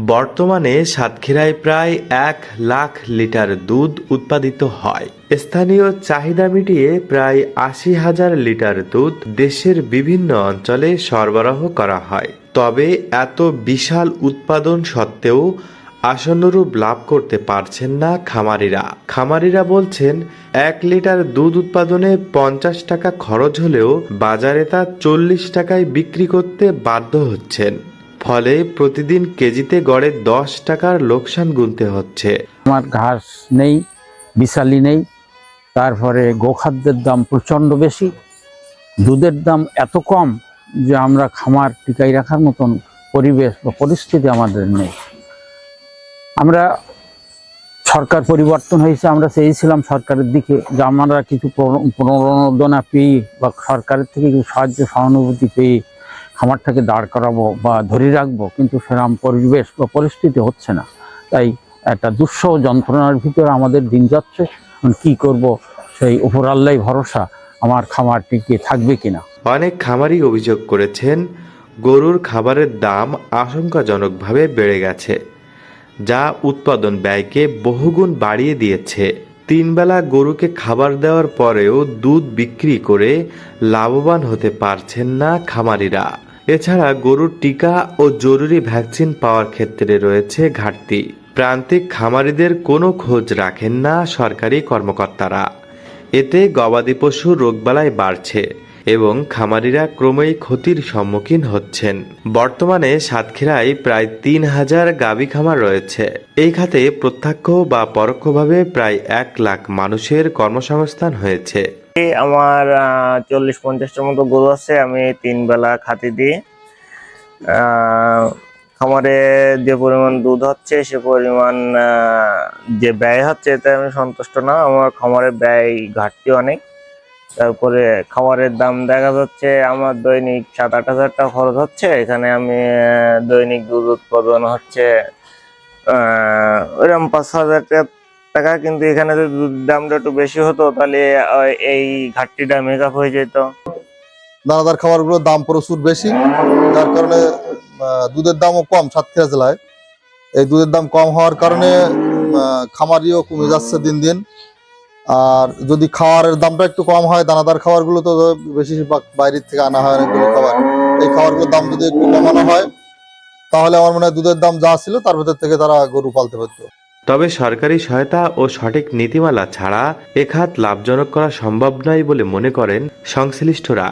বর্তমানে সাতক্ষীরায় প্রায় এক লাখ লিটার দুধ উৎপাদিত হয়। স্থানীয় চাহিদা মিটিয়ে প্রায় আশি হাজার লিটার দুধ দেশের বিভিন্ন অঞ্চলে সরবরাহ করা হয়। তবে এত বিশাল উৎপাদন সত্ত্বেও আসন্নরূপ লাভ করতে পারছেন না খামারিরা। খামারিরা বলছেন, এক লিটার দুধ উৎপাদনে পঞ্চাশ টাকা খরচ হলেও বাজারে তা চল্লিশ টাকায় বিক্রি করতে বাধ্য হচ্ছেন। ফলে প্রতিদিন কেজিতে গড়ে দশ টাকার লোকসান গুনতে হচ্ছে। আমার ঘাস নেই, বিশালি নেই, তারপরে গোখাদ্যের দাম প্রচণ্ড বেশি। দুধের দাম এত কম যে আমরা খামার টিকাই রাখার মতন পরিবেশ বা পরিস্থিতি আমাদের নেই। আমরা সরকার পরিবর্তন হয়েছে, আমরা চেয়েছিলাম সরকারের দিকে, যে আমরা কিছু প্রণ- প্রণোদনা পেয়ে বা সরকারের থেকে কিছু সাহায্য, সহানুভূতি পেয়ে খামারটাকে দাঁড় করাবো বা ধরে রাখব, কিন্তু সেরকম পরিবেশ বা পরিস্থিতি হচ্ছে না। তাই একটা দুঃসহ যন্ত্রণার ভিতরে আমাদের দিন যাচ্ছে। কি করব? সেই উপর আল্লাহ ভরসা। আমার খামার টিকে থাকবে কিনা? অনেক খামারি অভিযোগ করেছেন, গরুর খাবারের দাম আশঙ্কাজনকভাবে বেড়ে গেছে, যা উৎপাদন ব্যয়কে বহুগুণ বাড়িয়ে দিয়েছে। তিনবেলা গরুকে খাবার দেওয়ার পরেও দুধ বিক্রি করে লাভবান হতে পারছেন না খামারিরা। এছাড়া গরুর টিকা ও জরুরি ভ্যাকসিন পাওয়ার ক্ষেত্রে রয়েছে ঘাটতি। প্রান্তিক খামারিদের কোনো খোঁজ রাখেন না সরকারি কর্মকর্তারা। এতে গবাদি পশু রোগবালাই বাড়ছে এবং খামারিরা ক্রমেই ক্ষতির সম্মুখীন হচ্ছেন। বর্তমানে সাতক্ষীরায় প্রায় তিন হাজার গাভী খামার রয়েছে। এই খাতে প্রত্যক্ষ বা পরোক্ষভাবে প্রায় এক লাখ মানুষের কর্মসংস্থান হয়েছে। আমার চল্লিশ পঞ্চাশটার মতো গরু আছে, আমি তিন বেলা খাতি দিই। খামারে যে পরিমাণ দুধ হচ্ছে, সে পরিমাণ যে ব্যয় হচ্ছে, এতে আমি সন্তুষ্ট না। আমার খামারে ব্যয় ঘাটতি অনেক। তারপরে খাবারের দাম দেখা যাচ্ছে, আমার দৈনিক সাত আট হাজার টাকা খরচ হচ্ছে। এখানে আমি দৈনিক দুধ উৎপাদন হচ্ছে ওইরকম পাঁচ হাজার টাকা টাকা, কিন্তু এখানে যদি দামটা একটু বেশি হতো, তাহলে এই ঘাটতিটা মেক আপ হয়ে যেত। দানাদার খাবারগুলোর দাম প্রচুর বেশি, যার কারণে দুধের দামও কম সাতক্ষীরা জেলায়। এই দুধের দাম কম হওয়ার কারণে খামারিও কমে যাচ্ছে দিন দিন। আর যদি খাওয়ারের দামটা একটু কম হয়, দানাদার খাবারগুলো তো বেশিরভাগ বাইরের থেকে আনা হয় অনেকগুলো খাবার। এই খাবারগুলোর দাম যদি একটু কমানো হয়, তাহলে আমার মনে হয় দুধের দাম যা ছিল, তার ভেতর থেকে তারা গরু পালতে পারতো। তবে সরকারি সহায়তা ও সঠিক নীতিমালা ছাড়া এ খাত লাভজনক করা সম্ভব নয় বলে মনে করেন সংশ্লিষ্টরা।